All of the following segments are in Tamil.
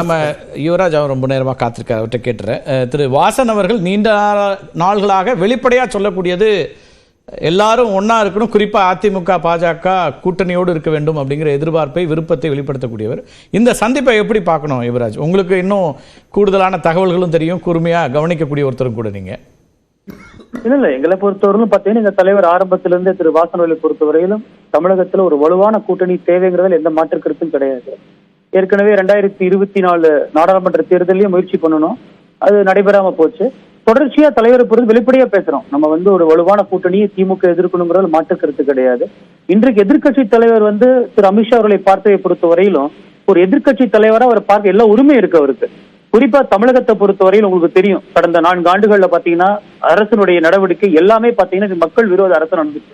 நம்ம யுவராஜ் அவர் ரொம்ப நேரமாக காத்திருக்கார் அவர்கிட்ட கேட்டுறேன். திரு வாசன் அவர்கள் நீண்ட நாள்களாக வெளிப்படையாக சொல்லக்கூடியது எல்லாரும் ஒன்றா இருக்கணும் குறிப்பாக அதிமுக பாஜக கூட்டணியோடு இருக்க வேண்டும் அப்படிங்கிற எதிர்பார்ப்பை விருப்பத்தை வெளிப்படுத்தக்கூடியவர். இந்த சந்திப்பை எப்படி பார்க்கணும் யுவராஜ்? உங்களுக்கு இன்னும் கூடுதலான தகவல்களும் தெரியும் கூர்மையாக கவனிக்கக்கூடிய ஒருத்தரும் கூட நீங்கள் இல்ல இல்ல எங்களை பொறுத்தவரையிலும் பாத்தீங்கன்னா எங்க தலைவர் ஆரம்பத்திலிருந்தே திரு வாசனவலை பொறுத்தவரையிலும் தமிழகத்துல ஒரு வலுவான கூட்டணி தேவைங்கிறதுல எந்த மாற்று கருத்தும் கிடையாது. ஏற்கனவே ரெண்டாயிரத்தி இருபத்தி நாலு நாடாளுமன்ற தேர்தலையும் முயற்சி பண்ணணும். அது நடைபெறாம போச்சு. தொடர்ச்சியா தலைவரை பொறுத்து வெளிப்படையா பேசுறோம். நம்ம வந்து ஒரு வலுவான கூட்டணியை திமுக எதிர்க்கணுங்கிறது மாற்று கருத்து கிடையாது. இன்றைக்கு எதிர்க்கட்சி தலைவர் வந்து திரு அமித்ஷா அவர்களை பார்த்ததை பொறுத்த வரையிலும் ஒரு எதிர்க்கட்சி தலைவரா அவரை பார்க்க எல்லா உரிமை இருக்கு அவருக்கு. குறிப்பா தமிழகத்தை பொறுத்தவரையில் உங்களுக்கு தெரியும். கடந்த நான்கு ஆண்டுகள்ல பாத்தீங்கன்னா அரசினுடைய நடவடிக்கை எல்லாமே பாத்தீங்கன்னா இது மக்கள் விரோத அரசு நடந்துச்சு.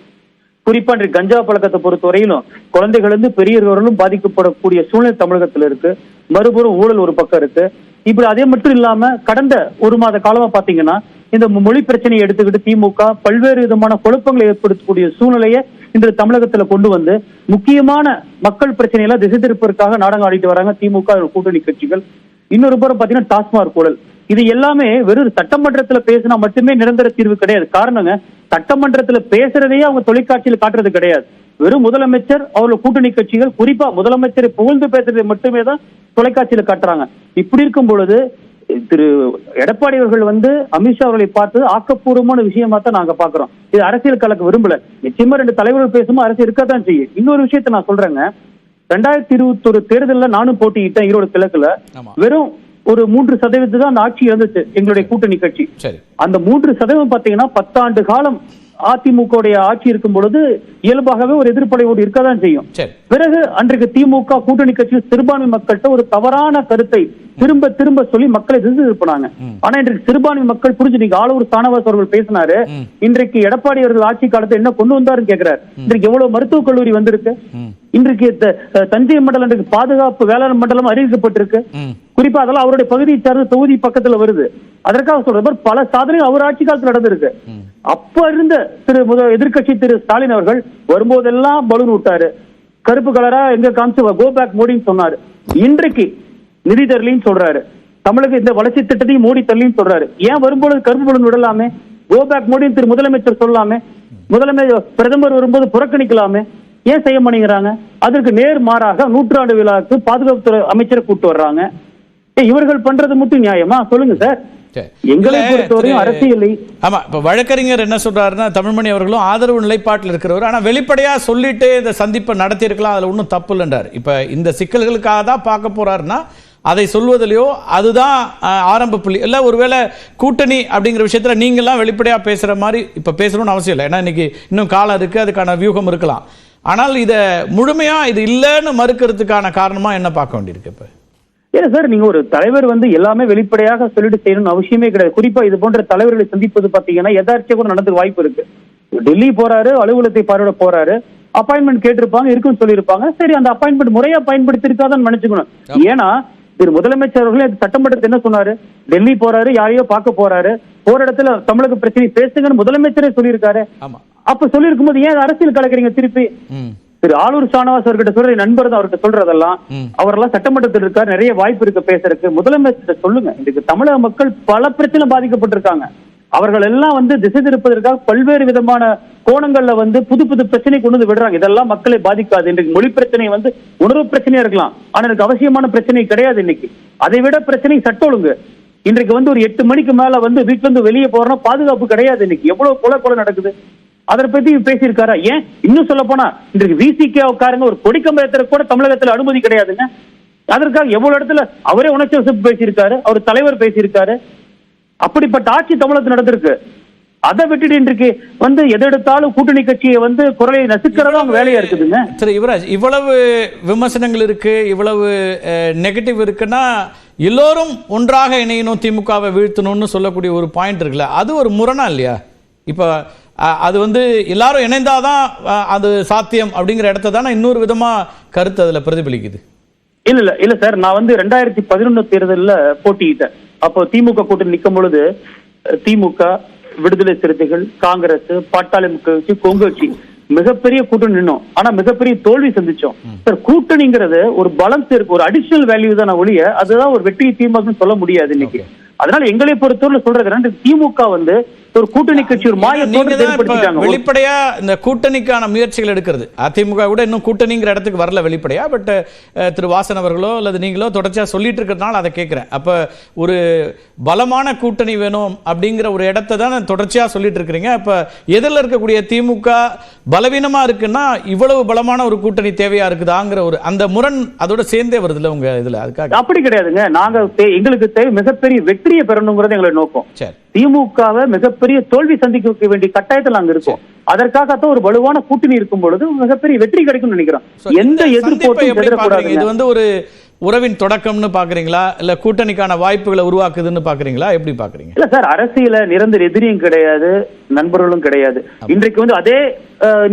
குறிப்பா இன்றைக்கு கஞ்சா பழக்கத்தை பொறுத்தவரையிலும் குழந்தைகள் இருந்து பெரியவர்களும் பாதிக்கப்படக்கூடிய சூழ்நிலை தமிழகத்துல இருக்கு. மறுபுறம் ஊழல் ஒரு பக்கம் இருக்கு. இப்படி அதே மட்டும் இல்லாம கடந்த ஒரு மாத காலமா பாத்தீங்கன்னா இந்த மொழி பிரச்சனையை எடுத்துக்கிட்டு திமுக பல்வேறு விதமான குழப்பங்களை ஏற்படுத்தக்கூடிய சூழ்நிலையை இன்று தமிழகத்துல கொண்டு வந்து முக்கியமான மக்கள் பிரச்சனையெல்லாம் திசை திருப்பதற்காக நாடகம் ஆடிட்டு வராங்க திமுக கூட்டணி கட்சிகள். இன்னொரு புறம் பாத்தீங்கன்னா டாஸ்மாக் ஊழல். இது எல்லாமே வெறும் சட்டமன்றத்துல பேசினா மட்டுமே நிரந்தர தீர்வு கிடையாது. காரணங்க சட்டமன்றத்துல பேசுறதையே அவங்க தொலைக்காட்சியில காட்டுறது கிடையாது. வெறும் முதலமைச்சர் அவர்கள் கூட்டணி கட்சிகள் குறிப்பா முதலமைச்சரை புகழ்ந்து பேசுறதை மட்டுமே தான் தொலைக்காட்சியில காட்டுறாங்க. இப்படி இருக்கும் பொழுது திரு எடப்பாடி அவர்கள் வந்து அமித்ஷா அவர்களை பார்த்து ஆக்கப்பூர்வமான விஷயமா தான் நாங்க பாக்குறோம். இது அரசியல் கலக்க விரும்பல. நிச்சயமா ரெண்டு தலைவர்கள் பேசும்போது அரசியல் இருக்கத்தான் செய்யும். இன்னொரு விஷயத்தை நான் சொல்றேங்க. ரெண்டாயிரத்தி இருபத்தொரு தேர்தலில் நானும் போட்டியிட்டேன் ஈரோடு கிழக்குல. வெறும் ஒரு மூன்று சதவீதம் தான் அந்த ஆட்சி இருந்துச்சு எங்களுடைய கூட்டணி கட்சி. அந்த மூன்று சதவீதம் பாத்தீங்கன்னா பத்தாண்டு காலம் அதிமுக ஆட்சி இருக்கும் பொழுது இயல்பாகவே ஒரு எதிர்ப்படையோடு இருக்கதான் செய்யும். சரி. பிறகு அன்றைக்கு திமுக கூட்டணி கட்சி சிறுபான்மை மக்கள்கிட்ட ஒரு தவறான கருத்தை திரும்ப திரும்ப சொல்லி மக்களை திசை திருப்பினாங்க ஆனா இன்றைக்கு சிறுபான்மை மக்கள் புரிஞ்சு நீங்க ஆளூர் சாணவாஸ் அவர்கள் பேசினாரு. இன்றைக்கு எடப்பாடி அவர்கள் ஆட்சி காலத்தை என்ன கொண்டு வந்தாருன்னு கேக்குறாரு. இன்றைக்கு எவ்வளவு மருத்துவக் கல்லூரி வந்திருக்கு. இன்றைக்கு தஞ்சை மண்டலம் இன்றைக்கு பாதுகாப்பு வேளாண் மண்டலம் அறிவிக்கப்பட்டிருக்கு. குறிப்பா அதெல்லாம் அவருடைய பகுதியை சார்ந்த தொகுதி பக்கத்துல வருது. அதற்காக சொல்ற பல சாதனைகள் அவர் ஆட்சி காலத்துல நடந்திருக்கு. அப்ப இருந்த திரு முத எதிர்க்கட்சி திரு ஸ்டாலின் அவர்கள் வரும்போதெல்லாம் பலூன் விட்டாரு. கருப்பு கலரா எங்க காமிச்சு கோ பேக் மோடின்னு சொன்னாரு. இன்றைக்கு நிதி தரலின்னு சொல்றாரு. தமிழக இந்த வளர்ச்சி திட்டத்தையும் மோடி தரலின்னு சொல்றாரு. ஏன் வரும்போது கருப்பு பலூன் விடலாமே? கோ பேக் மோடின்னு திரு முதலமைச்சர் சொல்லலாமே முதலமைச்சர் பிரதமர் வரும்போது புறக்கணிக்கலாமே? ஏன் செய்ய மாட்டேங்கிறாங்க? அதற்கு நேர் மாறாக நூற்றாண்டு விழாவுக்கு பாதுகாப்புத்துறை அமைச்சரை கூட்டு வர்றாங்க. இவர்கள் பண்றது மட்டும் நியாயமா? சொல்லுங்க சார். ஆமா இப்ப வழக்கறிஞர் என்ன சொல்றாருன்னா தமிழ்மணி அவர்களும் ஆதரவு நிலைப்பாட்டில் இருக்கிறவர். ஆனா வெளிப்படையா சொல்லிட்டு இந்த சந்திப்பை நடத்தியிருக்கலாம் அதுல ஒன்றும் தப்பு இல்லைன்றார். இப்ப இந்த சிக்கல்களுக்காக தான் பார்க்க போறாருன்னா அதை சொல்வதிலையோ அதுதான் ஆரம்ப புள்ளி. இல்ல ஒருவேளை கூட்டணி அப்படிங்கிற விஷயத்துல நீங்களாம் வெளிப்படையா பேசுற மாதிரி இப்ப பேசணும்னு அவசியம் இல்லை. ஏன்னா இன்னைக்கு இன்னும் காலம் இருக்கு அதுக்கான வியூகம் இருக்கலாம். ஆனால் இதை முழுமையா இது இல்லைன்னு மறுக்கிறதுக்கான காரணமா என்ன பார்க்க வேண்டியிருக்கு இப்ப? ஏன் சார் நீங்க ஒரு தலைவர் வந்து எல்லாமே வெளிப்படையாக சொல்லிட்டு செய்யணும்னு அவசியமே கிடையாது. குறிப்பா இது போன்ற தலைவர்களை சந்திப்பது பாத்தீங்கன்னா எதார்ச்சியா கூட நடந்து வாய்ப்பு இருக்கு. டெல்லி போறாரு அலுவலகத்தை பார்வையிட போறாரு. அப்பாயின்மெண்ட் கேட்டிருப்பாங்க இருக்குன்னு சொல்லியிருப்பாங்க. சரி அந்த அப்பாயின்மெண்ட் முறையா பயன்படுத்தி இருக்காதான் நினைச்சுக்கணும் ஏன்னா திரு முதலமைச்சர் அவர்களே சட்டமன்றத்தில் என்ன சொன்னாரு? டெல்லி போறாரு யாரையோ பார்க்க போறாரு. போற இடத்துல தமிழக பிரச்சனை பேசுங்கன்னு முதலமைச்சரே சொல்லியிருக்காரு. அப்ப சொல்லியிருக்கும் போது ஏன் அரசியல் கலக்கிறீங்க திருப்பி? திரு ஆளூர் ஷானவாஸ் அவர்கிட்ட சொல்ற நண்பர் தான் அவர்கிட்ட சொல்றதெல்லாம். அவரெல்லாம் சட்டமன்றத்தில் இருக்கார் நிறைய வாய்ப்பு இருக்கு பேசுறதுக்கு. முதலமைச்சர் சொல்லுங்க. இதுக்கு தமிழக மக்கள் பல பிரச்சனை பாதிக்கப்பட்டிருக்காங்க. அவர்கள் எல்லாம் வந்து திசை திருப்பதற்காக பல்வேறு விதமான கோணங்கள்ல வந்து புது புது பிரச்சனை கொண்டு வந்து விடுறாங்க. இதெல்லாம் மக்களை பாதிக்காது. இன்றைக்கு மொழி பிரச்சனை வந்து உணர்வு பிரச்சனையா இருக்கலாம். ஆனா எனக்கு அவசியமான பிரச்சனை கிடையாது இன்னைக்கு. அதை விட பிரச்சனை சட்ட ஒழுங்கு. இன்றைக்கு வந்து ஒரு எட்டு மணிக்கு மேல வந்து வீட்டுல இருந்து வெளியே போறோம்னா பாதுகாப்பு கிடையாது இன்னைக்கு. எவ்வளவு கொலை கொலை நடக்குது? அதை பத்தி பேசியிருக்காரா? ஏன்? இன்னும் சொல்ல போனா இன்றைக்கு விசிகே உட்காருங்க ஒரு கொடிக்கம்பயத்திற்கு கூட தமிழகத்துல அனுமதி கிடையாதுங்க. அதற்காக எவ்வளவு இடத்துல அவரே உணர்ச்சி வசப்பு பேசியிருக்காரு அவர் தலைவர் பேசியிருக்காரு. அப்படிப்பட்ட ஆட்சி தமிழகத்தில் நடந்திருக்கு. அதை விட்டுட்டு இன்றைக்கு வந்து எதை எடுத்தாலும் கூட்டணி கட்சியை வந்து குரலை நசுக்கிறதா அவங்க வேலையா இருக்குதுங்க. திரு யுவராஜ் இவ்வளவு விமர்சனங்கள் இருக்கு இவ்வளவு நெகட்டிவ் இருக்குன்னா எல்லோரும் ஒன்றாக இணையணும் திமுகவை வீழ்த்தணும்னு சொல்லக்கூடிய ஒரு பாயிண்ட் இருக்குல்ல அது ஒரு முரணா இல்லையா? இப்போ அது வந்து எல்லாரும் இணைந்தாதான் அது சாத்தியம் அப்படிங்கிற இடத்த தானே இன்னொரு விதமா கருத்து அதுல பிரதிபலிக்குது. இல்ல இல்ல இல்ல சார் நான் வந்து ரெண்டாயிரத்தி பதினொன்னு தேர்தல்ல போட்டியிட்டேன். அப்போ திமுக கூட்டணி நிற்கும் பொழுது திமுக விடுதலை சிறுத்தைகள் காங்கிரஸ் பாட்டாளி கட்சி கொங்கு கட்சி மிகப்பெரிய கூட்டணி நின்னோம். ஆனா மிகப்பெரிய தோல்வி சந்திச்சோம். சார் கூட்டணிங்கிறது ஒரு பலம் சேர்க்கு ஒரு அடிஷனல் வேல்யூ தான் ஒழிய அதுதான் ஒரு வெற்றி திமுகன்னு சொல்ல முடியாது இன்னைக்கு. அதனால எங்களை பொறுத்தவரை சொல்றது திமுக வந்து ஒரு கூட்டணி கட்சி ஒரு மாய நீங்க தோற்றத்தை தான் இப்ப ஏற்படுத்திட்டாங்க வெளிப்படையா இந்த கூட்டணிக்கான முயற்சிகள் எடுக்கிறது. அதிமுக கூட இன்னும் கூட்டணிங்கிற இடத்துக்கு வரல வெளிப்படையா பட் திரு வாசன் அவர்களோ அல்லது நீங்களோ தொடர்ச்சியா சொல்லிட்டு இருக்கிறதுனால அதை கேட்கிறேன். அப்ப ஒரு பலமான கூட்டணி வேணும் அப்படிங்கிற ஒரு இடத்தை தான் தொடர்ச்சியா சொல்லிட்டு இருக்கிறீங்க. அப்ப எதிரில் இருக்கக்கூடிய திமுக பலவீனமா இருக்குன்னா இவ்வளவு பலமான ஒரு கூட்டணி தேவையா இருக்குதாங்கிற ஒரு அந்த முரண் அதோட சேர்ந்தே வருதுல்ல உங்க இதுல அதுக்காக. அப்படி கிடையாதுங்க. நாங்க எங்களுக்கு தேவை மிகப்பெரிய வெற்றியை பெறணுங்கிறது எங்களை நோக்கம். திமுகவை மிகப்பெரிய தோல்வி சந்திக்க வேண்டிய கட்டாயத்தில் நாங்க இருக்கோம். அதற்காகத்தான் ஒரு வலுவான கூட்டணி இருக்கும் பொழுது மிகப்பெரிய வெற்றி கிடைக்கும்னு நினைக்கிறோம். எந்த? எதிரக்கூடாதுங்க. இது வந்து ஒரு உறவின் தொடக்கம்னு பாக்குறீங்களா இல்ல கூட்டணிக்கான வாய்ப்புகளை உருவாக்குதுன்னு பாக்குறீங்களா எப்படி பாக்குறீங்க இல்ல சார் அரசியல நிரந்தர எதிரியும் கிடையாது நண்பர்களும் கிடையாது. இன்றைக்கு வந்து அதே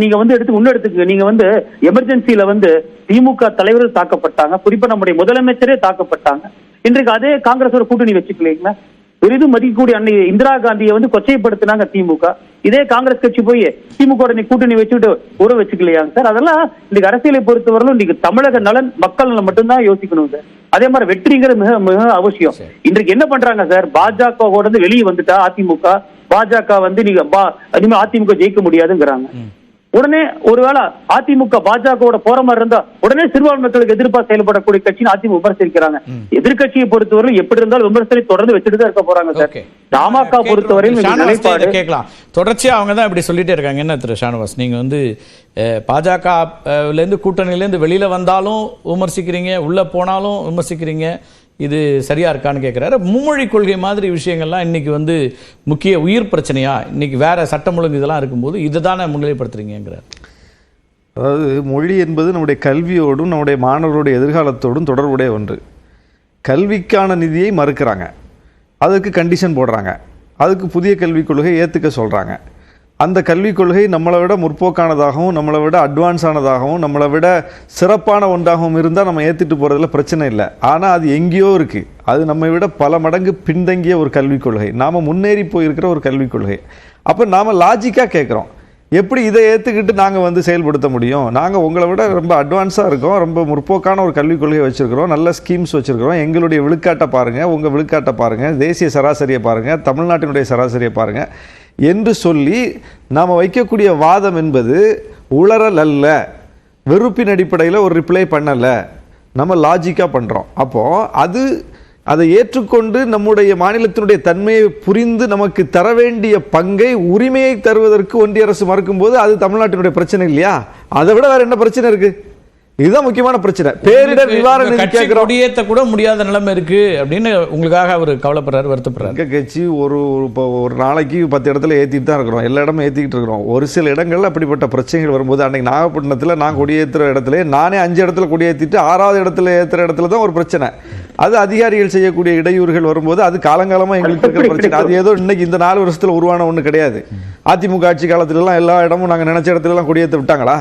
நீங்க வந்து எடுத்து முன்னெடுத்துக்கு நீங்க வந்து எமர்ஜென்சில வந்து திமுக தலைவர்கள் தாக்கப்பட்டாங்க. குறிப்பா நம்முடைய முதலமைச்சரே தாக்கப்பட்டாங்க. இன்றைக்கு அதே காங்கிரஸோட கூட்டணி வச்சுக்கலீங்களா? பெரிதும் மதிக்கக்கூடிய அன்னை இந்திரா காந்தியை வந்து கொச்சைப்படுத்தினாங்க திமுக. இதே காங்கிரஸ் கட்சி போய் திமுக கூட்டணி வச்சுட்டு உறவு வச்சுக்கலையாங்க சார். அதெல்லாம் இன்னைக்கு அரசியலை பொறுத்தவரையிலும் இன்னைக்கு தமிழக நலன் மக்கள் நலன் மட்டும்தான் யோசிக்கணும் சார். அதே மாதிரி வெற்றிங்கிறது மிக மிக அவசியம். இன்றைக்கு என்ன பண்றாங்க சார்? பாஜக இருந்து வெளியே வந்துட்டா அதிமுக. பாஜக வந்து நீங்க அதிமுக ஜெயிக்க முடியாதுங்கிறாங்க. உடனே ஒருவேளை அதிமுக பாஜகவோட போற மாதிரி இருந்தா உடனே சிறுபான்மை மக்களுக்கு எதிர்ப்பா செயல்படக்கூடிய கட்சின்னு அதிமுக விமர்சிக்கிறாங்க. எதிர்க்கட்சியை பொறுத்தவரை எப்படி இருந்தாலும் விமர்சனை தொடர்ந்து வச்சுட்டு தான் இருக்க போறாங்க சார். தமாக பொறுத்தவரையில் நிலைப்பாடு. கேட்கலாம். தொடர்ச்சியா அவங்க தான் இப்படி சொல்லிட்டே இருக்காங்க. என்ன திரு ஷானவாஸ்? நீங்க வந்து அஹ், பாஜக அஹ், ல இருந்து கூட்டணியில இருந்து வெளியில வந்தாலும் விமர்சிக்கிறீங்க உள்ள போனாலும் விமர்சிக்கிறீங்க. இது சரியாக இருக்கான்னு கேட்குறாரு மும்மொழி கொள்கை மாதிரி விஷயங்கள்லாம் இன்றைக்கி வந்து முக்கிய உயிர் பிரச்சனையா? இன்றைக்கி வேறு சட்டம் ஒழுங்கு இதெல்லாம் இருக்கும்போது இதை தானே முன்னிலைப்படுத்துறீங்கிறார் அதாவது மொழி என்பது நம்முடைய கல்வியோடும் நம்முடைய மாணவர்களுடைய எதிர்காலத்தோடும் தொடர்புடைய ஒன்று. கல்விக்கான நிதியை மறுக்கிறாங்க. அதுக்கு கண்டிஷன் போடுறாங்க. அதுக்கு புதிய கல்விக் கொள்கை ஏற்றுக்க சொல்கிறாங்க அந்த கல்விக் கொள்கை நம்மளை விட முற்போக்கானதாகவும் நம்மளை விட அட்வான்ஸ் ஆனதாகவும் நம்மளை விட சிறப்பான ஒன்றாகவும் இருந்தால் நம்ம ஏற்றிட்டு போகிறதுல பிரச்சனை இல்லை. ஆனால் அது எங்கேயோ இருக்குது அது நம்மை விட பல மடங்கு பின்தங்கிய ஒரு கல்விக் கொள்கை. நாம் முன்னேறி போயிருக்கிற ஒரு கல்விக் கொள்கை. அப்போ நாம் லாஜிக்காக கேட்குறோம். எப்படி இதை ஏற்றுக்கிட்டு நாங்கள் வந்து செயல்படுத்த முடியும்? நாங்கள் உங்களை விட ரொம்ப அட்வான்ஸாக இருக்கோம். ரொம்ப முற்போக்கான ஒரு கல்விக் கொள்கையை வச்சுருக்கிறோம். நல்ல ஸ்கீம்ஸ் வச்சுருக்கிறோம். எங்களுடைய விழுக்காட்டை பாருங்கள் உங்கள் விழுக்காட்டை பாருங்கள் தேசிய சராசரியை பாருங்கள் தமிழ்நாட்டினுடைய சராசரியை பாருங்கள் என்று சொல்லி நாம் வைக்கக்கூடிய வாதம் என்பது உளறல் அல்ல. வெறுப்பின் அடிப்படையில் ஒரு ரிப்ளை பண்ணலை. நம்ம லாஜிக்காக பண்ணுறோம் அப்போது அது அதை ஏற்றுக்கொண்டு நம்முடைய மாநிலத்தினுடைய தன்மையை புரிந்து நமக்கு தர வேண்டிய பங்கை உரிமையை தருவதற்கு ஒன்றிய அரசு மறுக்கும்போது அது தமிழ்நாட்டினுடைய பிரச்சனை இல்லையா? அதை விட வேற என்ன பிரச்சனை இருக்குது இதுதான் முக்கியமான பிரச்சனை. பேரிடர் நிவாரண நிதி கொடியேத்த கூட முடியாத நிலைமை இருக்கு அப்படின்னு உங்களுக்காக அவர் கவலைப்படுறாரு வருத்தப்படுறாரு. கட்சி ஒரு ஒரு இப்போ ஒரு நாளைக்கு பத்து இடத்துல ஏற்றிட்டு தான் இருக்கிறோம். எல்லா இடமும் ஏற்றிக்கிட்டு இருக்கிறோம். ஒரு சில இடங்கள்ல அப்படிப்பட்ட பிரச்சனைகள் வரும்போது அன்னைக்கு நாகப்பட்டினத்தில் நான் கொடியேற்றுற இடத்துல நானே அஞ்சு இடத்துல கொடியேற்றிட்டு ஆறாவது இடத்துல ஏற்றுற இடத்துல தான் ஒரு பிரச்சனை. அது அதிகாரிகள் செய்யக்கூடிய இடையூறுகள் வரும்போது அது காலங்காலமாக எங்களுக்கு இருக்கிற பிரச்சனை. அது ஏதோ இன்னைக்கு இந்த நாலு வருஷத்துல உருவான ஒன்று கிடையாது. அதிமுக ஆட்சி காலத்துல எல்லாம் எல்லா இடமும் நாங்கள் நினைச்ச இடத்துல எல்லாம் கொடியேற்ற விட்டாங்களா?